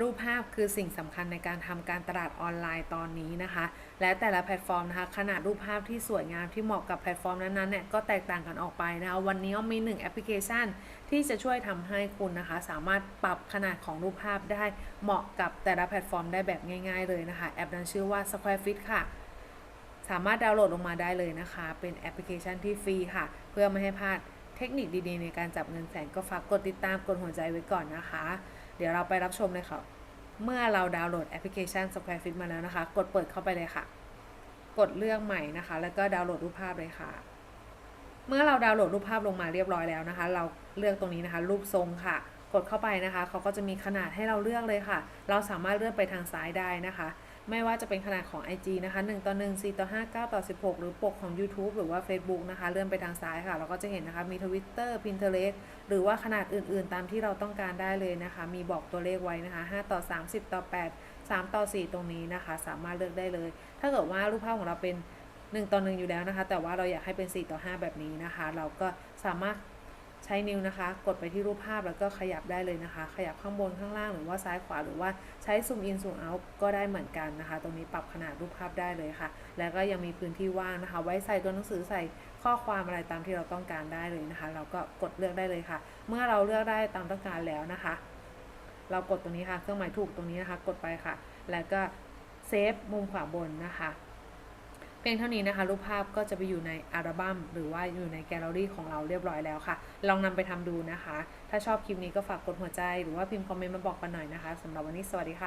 รูปภาพคือสิ่งสำคัญในการทำการตลาดออนไลน์ตอนนี้นะคะ และแต่ละแพลตฟอร์มนะคะ ขนาดรูปภาพที่สวยงามที่เหมาะกับแพลตฟอร์มนั้นๆเนี่ยก็แตกต่างกันออกไปนะคะ วันนี้มมีหนึ่งแอปพลิเคชัน ที่จะช่วยทำให้คุณนะคะ สามารถปรับขนาดของรูปภาพได้เหมาะกับแต่ละแพลตฟอร์มได้แบบง่าย ๆ เลยนะคะ แอปนั้นชื่อว่า Square Fit ค่ะสามารถดาวน์โหลดลงมาได้เลยนะคะ เป็นแอปพลิเคชันที่ฟรีค่ะ เพื่อไม่ให้พลาด เทคนิคดีๆ ในการจับเงินแสนก็ฝากกดติดตามกดหัวใจไว้ก่อนนะคะ เดี๋ยวเราไปรับชมเลยค่ะ เมื่อเราดาวน์โหลดแอปพลิเคชัน Square Fit มาแล้วนะคะ กดเปิดเข้าไปเลยค่ะ กดเลือกใหม่นะคะ แล้วก็ดาวน์โหลดรูปภาพเลยค่ะ เมื่อเราดาวน์โหลดรูปภาพลงมาเรียบร้อยแล้วนะคะ เราเลือกตรงนี้นะคะ รูปทรงค่ะ กดเข้าไปนะคะเขาก็จะมีขนาดให้เราเลือกเลยค่ะ เราสามารถเลือนไปทางซ้ายได้นะคะ ไม่ว่าจะเป็นขนาดของ IG นะคะ 1 ต่อ 1 4 ต่อ 5 9 ต่อ 16 หรือปกของ YouTube หรือว่า Facebook นะคะ เลื่อนไปทางซ้ายค่ะ เราก็จะเห็นนะคะ มี Twitter Pinterest หรือว่าขนาดอื่นๆ ตามที่เราต้องการได้เลยนะคะ มีบอกตัวเลขไว้นะคะ 5 ต่อ 30 ต่อ 8 3 ต่อ 4 ตรงนี้นะคะ สามารถเลือกได้เลย ถ้าเกิดว่ารูปภาพของเราเป็น 1 ต่อ 1 อยู่แล้วนะคะ แต่ว่าเราอยากให้เป็น 4 ต่อ 5 แบบนี้นะคะ เราก็สามารถ ใช้นิ้วนะคะ กดไปที่รูปภาพแล้วก็ขยับได้เลยนะคะ ขยับข้างบนข้างล่างหรือว่าซ้ายขวาหรือว่าใช้ซูมอินซูมเอาก็ได้เหมือนกันนะคะ ตรงนี้ปรับขนาดรูปภาพได้เลยค่ะ แล้วก็ยังมีพื้นที่ว่างนะคะ ไว้ใส่ตัวหนังสือใส่ข้อความอะไรตามที่เราต้องการได้เลยนะคะ เราก็กดเลือกได้เลยค่ะ เมื่อเราเลือกได้ตามต้องการแล้วนะคะ เรากดตรงนี้ค่ะ เครื่องหมายถูกตรงนี้นะคะ กดไปค่ะ แล้วก็เซฟมุมขวาบนนะคะ เพียงเท่านี้นะคะ รูปภาพก็จะไปอยู่ในอัลบั้มหรือว่าอยู่ในแกลเลอรี่ของเราเรียบร้อยแล้วค่ะ ลองนำไปทำดูนะคะ ถ้าชอบคลิปนี้ก็ฝากกดหัวใจ หรือว่าพิมพ์คอมเมนต์มาบอกกันหน่อยนะคะสำหรับวันนี้สวัสดีค่ะ